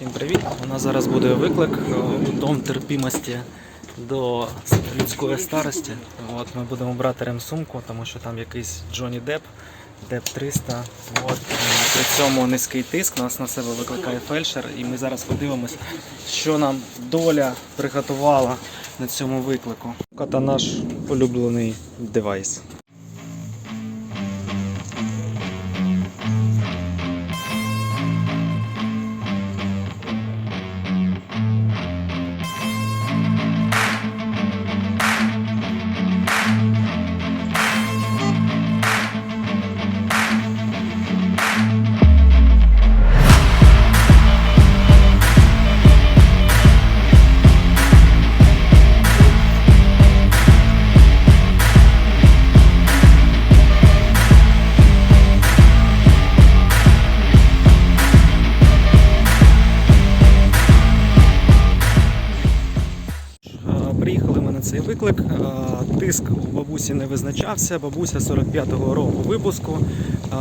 Всім привіт! У нас зараз буде виклик е, дом терпімості до людської старості. От ми будемо брати ремсумку, тому що там якийсь Джонні Деп, Деп 300. От. При цьому низький тиск нас на себе викликає фельдшер, і ми зараз подивимось, що нам доля приготувала на цьому виклику. Та наш улюблений девайс. Цей виклик. Е, Тиск у бабусі не визначався. Бабуся 45-го року випуску. Е,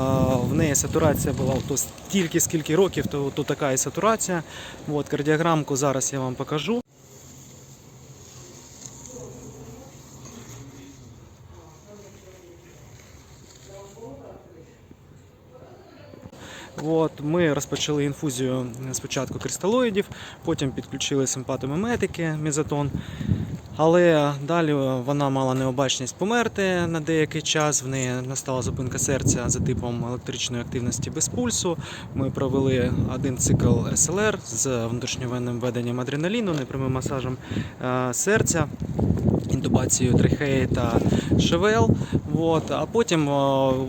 В неї сатурація була то стільки, скільки років, то, то така і сатурація. От, кардіограмку зараз я вам покажу. От, ми розпочали інфузію спочатку кристалоїдів, потім підключили симпатомиметики, мезотон. Але далі вона мала необачність померти на деякий час. В неї настала зупинка серця за типом електричної активності без пульсу. Ми провели один цикл СЛР з внутрішньовенним введенням адреналіну, непрямим масажем е, серця, інтубацією трихеї та ШВЛ. От. А потім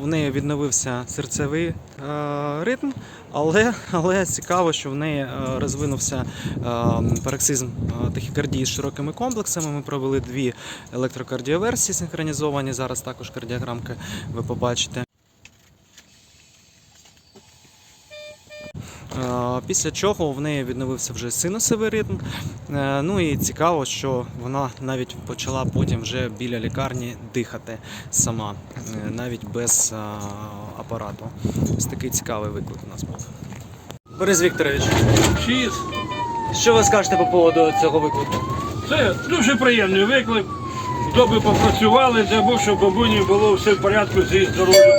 в неї відновився серцевий е, ритм, але, але цікаво, що в неї е, розвинувся е, пароксизм тахікардії з широкими комплексами. Ми провели дві електрокардіоверсії синхронізовані. Зараз також кардіограмки ви побачите. Після чого в неї відновився вже синусовий ритм. Е, Ну і цікаво, що вона навіть почала потім вже біля лікарні дихати сама, е, навіть без е, апарату. Ось такий цікавий виклик у нас був. Борис Вікторович, Чіз. що ви скажете по поводу цього виклику? Це дуже приємний виклик. Доби попрацювали, Бог, щоб бабуні було все в порядку зі здоров'ям.